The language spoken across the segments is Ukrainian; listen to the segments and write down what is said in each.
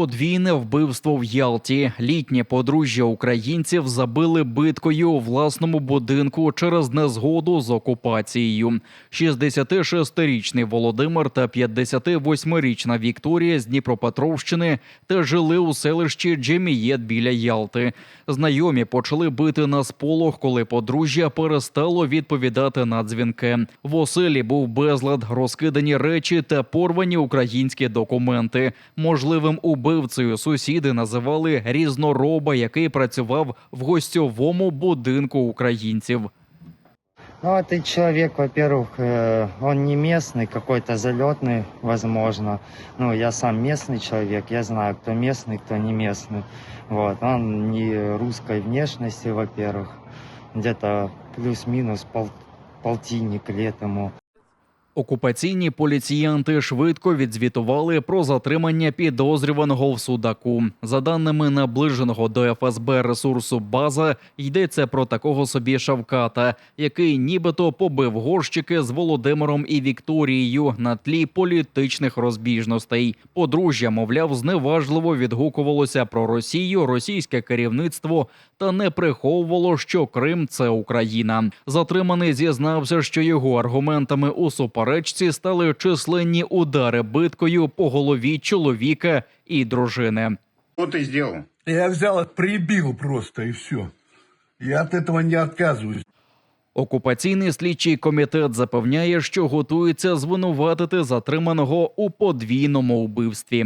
Подвійне вбивство в Ялті. Літнє подружжя українців забили биткою у власному будинку через незгоду з окупацією. 66-річний Володимир та 58-річна Вікторія з Дніпропетровщини теж жили у селищі Джемієт біля Ялти. Знайомі почали бити на сполох, коли подружжя перестало відповідати на дзвінки. В оселі був безлад, розкидані речі та порвані українські документи. Можливим убивцею сусіди називали різнороба, який працював в гостьовому будинку українців. Ну, этот человек, во-первых, э, он не местный, какой-то залетный, возможно. Ну, я сам местный человек, я знаю, кто местный, кто не местный. Вот, он не русской внешности, во-первых. Где-то плюс-минус пол, полтинник лет ему. Окупаційні поліціянти швидко відзвітували про затримання підозрюваного в судаку. За даними наближеного до ФСБ ресурсу База, йдеться про такого собі Шавката, який нібито побив горщики з Володимиром і Вікторією на тлі політичних розбіжностей. Подружжя, мовляв, зневажливо відгукувалося про Росію, російське керівництво та не приховувало, що Крим це Україна. Затриманий зізнався, що його аргументами у суперечці стали численні удари биткою по голові чоловіка і дружини. Что ты сделал? Я взял, прибил просто и все. Я от этого не отказываюсь. Окупаційний слідчий комітет запевняє, що готується звинуватити затриманого у подвійному вбивстві.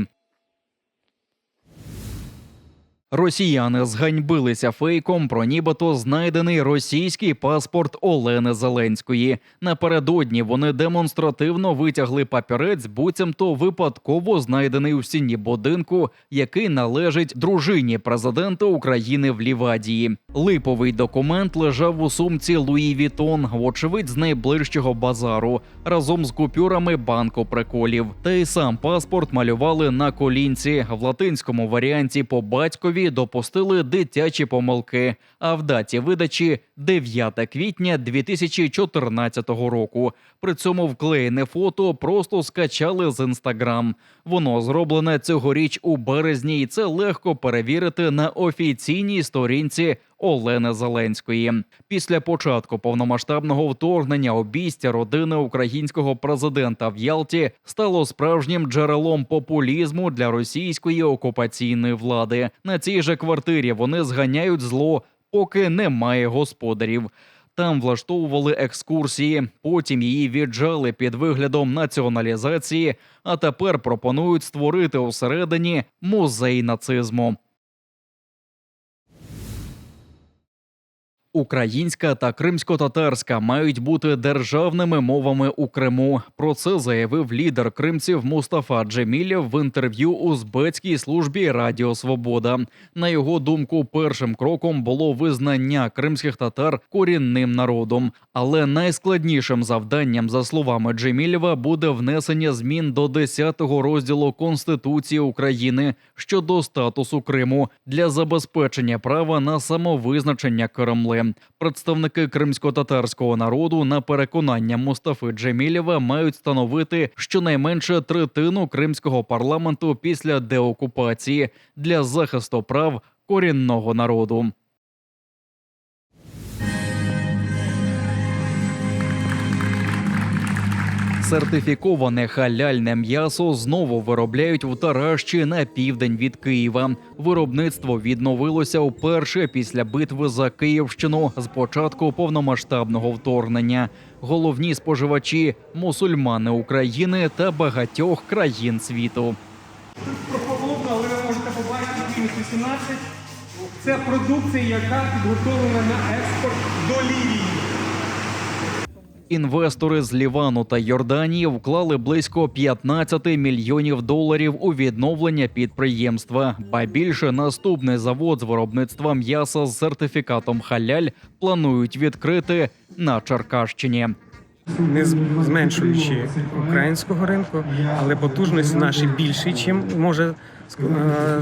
Росіяни зганьбилися фейком про нібито знайдений російський паспорт Олени Зеленської. Напередодні вони демонстративно витягли папірець, буцімто випадково знайдений у стіні будинку, який належить дружині президента України в Лівадії. Липовий документ лежав у сумці Луї Вітон, вочевидь, з найближчого базару, разом з купюрами банку приколів. Та й сам паспорт малювали на колінці. В латинському варіанті по батькові допустили дитячі помилки. А в даті видачі 9 квітня 2014 року. При цьому вклеєне фото просто скачали з інстаграм. Воно зроблене цьогоріч у березні, і це легко перевірити на офіційній сторінці Олени Зеленської. Після початку повномасштабного вторгнення обійстя родини українського президента в Ялті стало справжнім джерелом популізму для російської окупаційної влади. На цій же квартирі вони зганяють зло, поки немає господарів. Там влаштовували екскурсії, потім її віджали під виглядом націоналізації, а тепер пропонують створити усередині музей нацизму. Українська та кримсько-татарська мають бути державними мовами у Криму. Про це заявив лідер кримців Мустафа Джемілєв в інтерв'ю узбецькій службі Радіо Свобода. На його думку, першим кроком було визнання кримських татар корінним народом. Але найскладнішим завданням, за словами Джемілєва, буде внесення змін до 10-го розділу Конституції України щодо статусу Криму для забезпечення права на самовизначення Представники кримсько-татарського народу на переконання Мустафи Джемілєва мають становити щонайменше третину кримського парламенту після деокупації для захисту прав корінного народу. Сертифіковане халяльне м'ясо знову виробляють у Таращі на південь від Києва. Виробництво відновилося вперше після битви за Київщину з початку повномасштабного вторгнення. Головні споживачі мусульмани України та багатьох країн світу. прохолодно, але ви можете побачити мінус 18. Це продукція, яка підготовлена на експорт до Лівії. Інвестори з Лівану та Йорданії вклали близько 15 мільйонів доларів у відновлення підприємства. Ба більше наступний завод з виробництва м'яса з сертифікатом халяль планують відкрити на Черкащині. не зменшуючи українського ринку, але потужності наші більші, чим може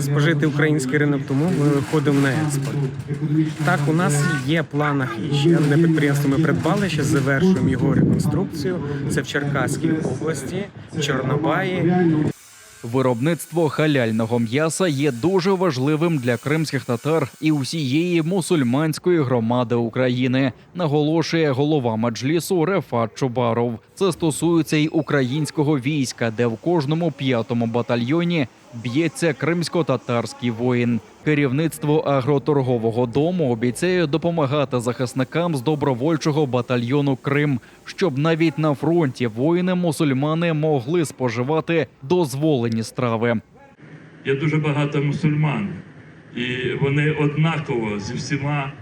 спожити український ринок, тому ми виходимо на експорт. Так, у нас є в планах ще одне підприємство. Ми придбали, ще завершуємо його реконструкцію. Це в Черкаській області, в Чорнобаї. Виробництво халяльного м'яса є дуже важливим для кримських татар і усієї мусульманської громади України, наголошує голова меджлісу Рефат Чубаров. Це стосується й українського війська, де в кожному п'ятому батальйоні б'ється кримсько-татарський воїн. Керівництво агроторгового дому обіцяє допомагати захисникам з добровольчого батальйону Крим, щоб навіть на фронті воїни-мусульмани могли споживати дозволені страви. є дуже багато мусульман, і вони однаково зі всіма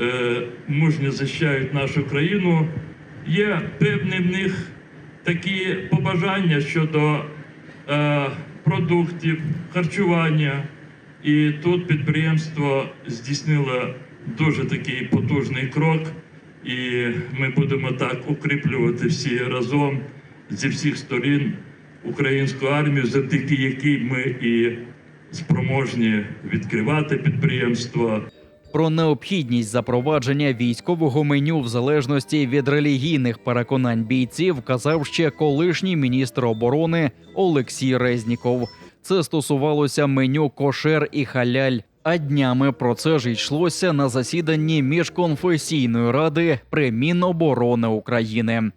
е, мужньо захищають нашу країну. Є певні в них такі побажання щодо е, продуктів, харчування. І тут підприємство здійснило дуже такий потужний крок, і ми будемо так укріплювати всі разом зі всіх сторін українську армію, завдяки якій ми і спроможні відкривати підприємства, Про необхідність запровадження військового меню в залежності від релігійних переконань бійців казав ще колишній міністр оборони Олексій Резніков. Це стосувалося меню кошер і халяль. А днями про це ж йшлося на засіданні міжконфесійної ради при Міноборони України.